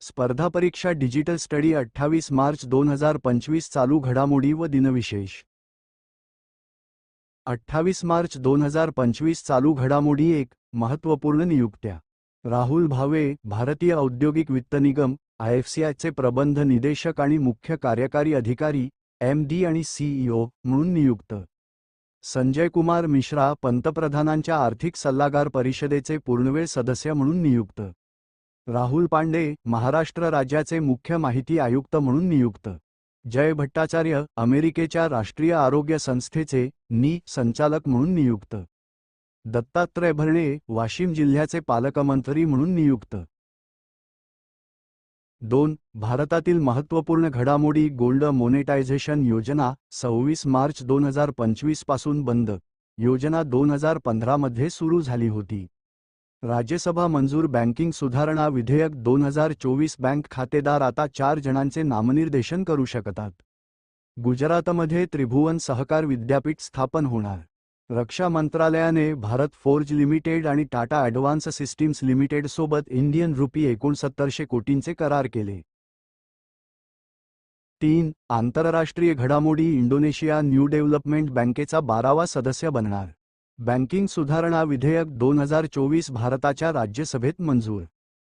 स्पर्धा परीक्षा digital study अठ्ठावीस मार्च दोन हजार पंचवीस चालू घडामोडी व दिनविशेष. अठ्ठावीस मार्च दोन हजार पंचवीस चालू घडामोडी एक महत्त्वपूर्ण नियुक्त्या. राहुल भावे भारतीय औद्योगिक वित्त निगम आयएफसीआयचे प्रबंध निदेशक आणि मुख्य कार्यकारी अधिकारी एम डी आणि सीईओ म्हणून नियुक्त. संजय कुमार मिश्रा पंतप्रधानांच्या आर्थिक सल्लागार परिषदेचे पूर्णवेळ सदस्य म्हणून नियुक्त. राहुल पांडे महाराष्ट्र राज्याचे मुख्य माहिती आयुक्त म्हणून नियुक्त. जय भट्टाचार्य अमेरिकेच्या राष्ट्रीय आरोग्य संस्थेचे नी. संचालक म्हणून नियुक्त. दत्तात्रय भरणे वाशिम जिल्ह्याचे पालकमंत्री म्हणून नियुक्त. दोन भारतातील महत्त्वपूर्ण घडामोडी गोल्ड मोनेटायझेशन योजना सव्वीस मार्च दोन हजार पंचवीसपासून बंद. योजना दोन हजार पंधरामध्ये सुरू झाली होती. राज्यसभा मंजूर बँकिंग सुधारणा विधेयक दोन हजार चोवीस बँक खातेदार आता चार जणांचे नामनिर्देशन करू शकतात. गुजरातमध्ये त्रिभुवन सहकार विद्यापीठ स्थापन होणार. रक्षा मंत्रालयाने भारत फोर्ज लिमिटेड आणि टाटा ॲडव्हान्स सिस्टीम्स लिमिटेड सोबत इंडियन रुपी एकोणसत्तरशे कोटींचे करार केले. तीन आंतरराष्ट्रीय घडामोडी इंडोनेशिया न्यू डेव्हलपमेंट बँकेचा बारावा सदस्य बनणार. बँकिंग सुधारणा विधेयक दोन हजार चोवीस भारताच्या राज्यसभेत मंजूर.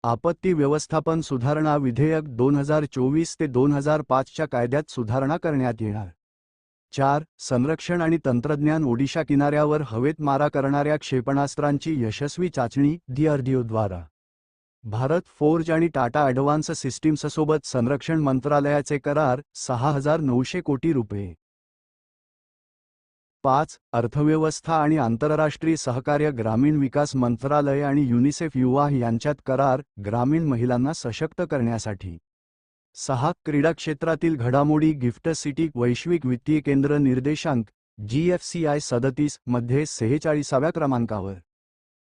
आपत्ती व्यवस्थापन सुधारणा विधेयक दोन हजार चोवीस ते दोन हजार पाचच्या कायद्यात सुधारणा करण्यात येणार. चार. संरक्षण आणि तंत्रज्ञान ओडिशा किनाऱ्यावर हवेत मारा करणाऱ्या क्षेपणास्त्रांची यशस्वी चाचणी डीआरडीओद्वारा भारत फोर्ज आणि टाटा ॲडव्हान्स सिस्टीम्ससोबत संरक्षण मंत्रालयाचे करार सहा हजार नऊशे कोटी रुपये. पाच अर्थव्यवस्था आणि आंतरराष्ट्रीय सहकार्य ग्रामीण विकास मंत्रालय आणि युनिसेफ युवा यांच्यात करार ग्रामीण महिलांना सशक्त करण्यासाठी. सहा क्रीडा क्षेत्रातील घडामोडी गिफ्ट सिटी वैश्विक वित्तीय केंद्र निर्देशांक जीएफसीआय सदतीसमध्ये सेहेचाळीसाव्या क्रमांकावर.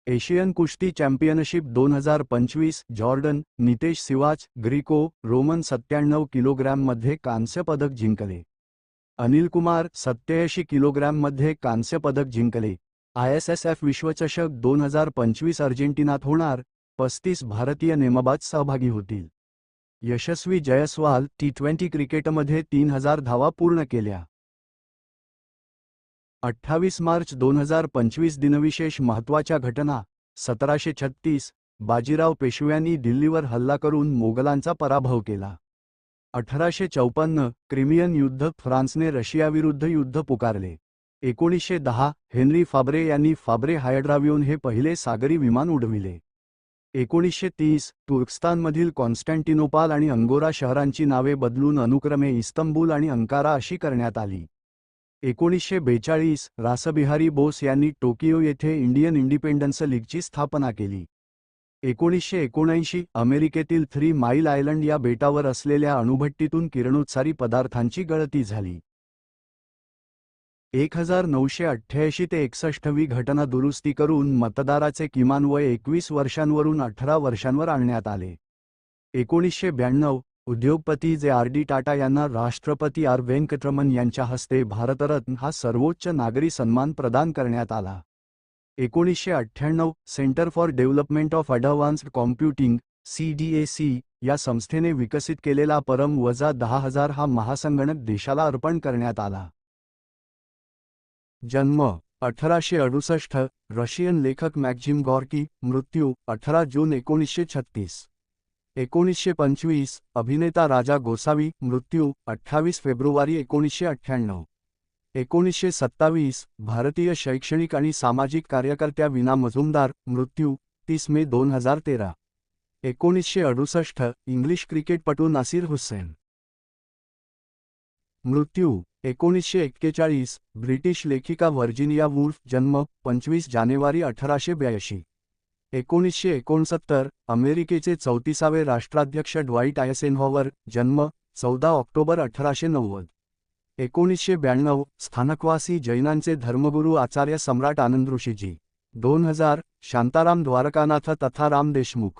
एशियन कुस्ती चॅम्पियनशिप दोन हजार पंचवीस Jordan Nitesh Sivach Greco Roman सत्त्याण्णव किलोग्रॅममध्ये कांस्य पदक जिंकले. अनिल कुमार सत्याऐंशी किलोग्रॅममध्ये कांस्य पदक जिंकले. आयएसएसएफ विश्वचषक दोन हजार पंचवीस अर्जेंटिनात होणार पस्तीस भारतीय नेमबाज सहभागी होतील. यशस्वी जयस्वाल टी ट्वेंटी क्रिकेटमध्ये तीन हजार धावा पूर्ण केल्या. अठ्ठावीस मार्च दोन हजार पंचवीस दिनविशेष महत्त्वाच्या घटना सतराशे छत्तीस बाजीराव पेशव्यांनी दिल्लीवर हल्ला करून मोगलांचा पराभव केला. अठराशे चौपन्न क्रिमियन युद्ध फ्रान्सने रशियाविरुद्ध युद्ध पुकारले. एकोणीसशे दहा हेनरी फाब्रे यांनी फाब्रे हायड्राव्योन हे पहिले सागरी विमान उडविले. एकोणीसशे तीस तुर्कस्तानमधील कॉन्स्टँटिनोपाल आणि अंगोरा शहरांची नावे बदलून अनुक्रमे इस्तंबूल आणि अंकारा अशी करण्यात आली. एकोणीसशे बेचाळीस रासबिहारी बोस यांनी टोकियो येथे इंडियन इंडिपेंडन्स लीगची स्थापना केली. एकोणीसशे एकोणऐंशी अमेरिकेतील थ्री माईल आयलंड या बेटावर असलेल्या अणुभट्टीतून किरणोत्सारी पदार्थांची गळती झाली. एक हजार नऊशे अठ्ठ्याऐंशी ते एकसष्टवी घटना दुरुस्ती करून मतदाराचे किमान वय एकवीस वर्षांवरून अठरा वर्षांवर आणण्यात आले. एकोणीसशे ब्याण्णव उद्योगपती जे आर डी टाटा यांना राष्ट्रपती आर व्यंकटरमन यांच्या हस्ते भारतरत्न हा सर्वोच्च नागरी सन्मान प्रदान करण्यात आला. एकोणीसशे अठ्ठ्याण्णव centre for development of advanced computing, C या संस्थेने विकसित केलेला परम वजा दहा हज़ार हा महासंगणक देशाला अर्पण करण्यात आला. जन्म, अठराशे अडुसष्ट, रशियन लेखक मॅक्झिम गॉर्की, मृत्यू, अठरा जून एकोणीसशे छत्तीस. एकोणीसशे पंचवीस, अभिनेता राजा गोसावी, मृत्यू, अठ्ठावीस फेब्रुवारी एकोणीसशे अठ्ठ्याण्णव. एकोणीसशे सत्तावीस भारतीय शैक्षणिक आणि सामाजिक कार्यकर्त्या विना मजुमदार मृत्यू तीस मे दोन हजार तेरा. एकोणीसशे अडुसष्ट इंग्लिश क्रिकेटपटू नासिर हुसेन. मृत्यू एकोणीसशे एक्केचाळीस ब्रिटिश लेखिका व्हर्जिनिया वुल्फ जन्म पंचवीस जानेवारी अठराशे ब्याऐंशी. एकोणीसशे एकोणसत्तर अमेरिकेचे चौतीसावे राष्ट्राध्यक्ष ड्वाईट आयसेनहॉवर जन्म चौदा ऑक्टोबर अठराशे नव्वद. एकोणीसशे ब्याण्णव स्थानकवासी जैनांचे धर्मगुरू आचार्य सम्राट आनंदऋषीजी. दोन हजार शांताराम द्वारकानाथ तथा राम देशमुख.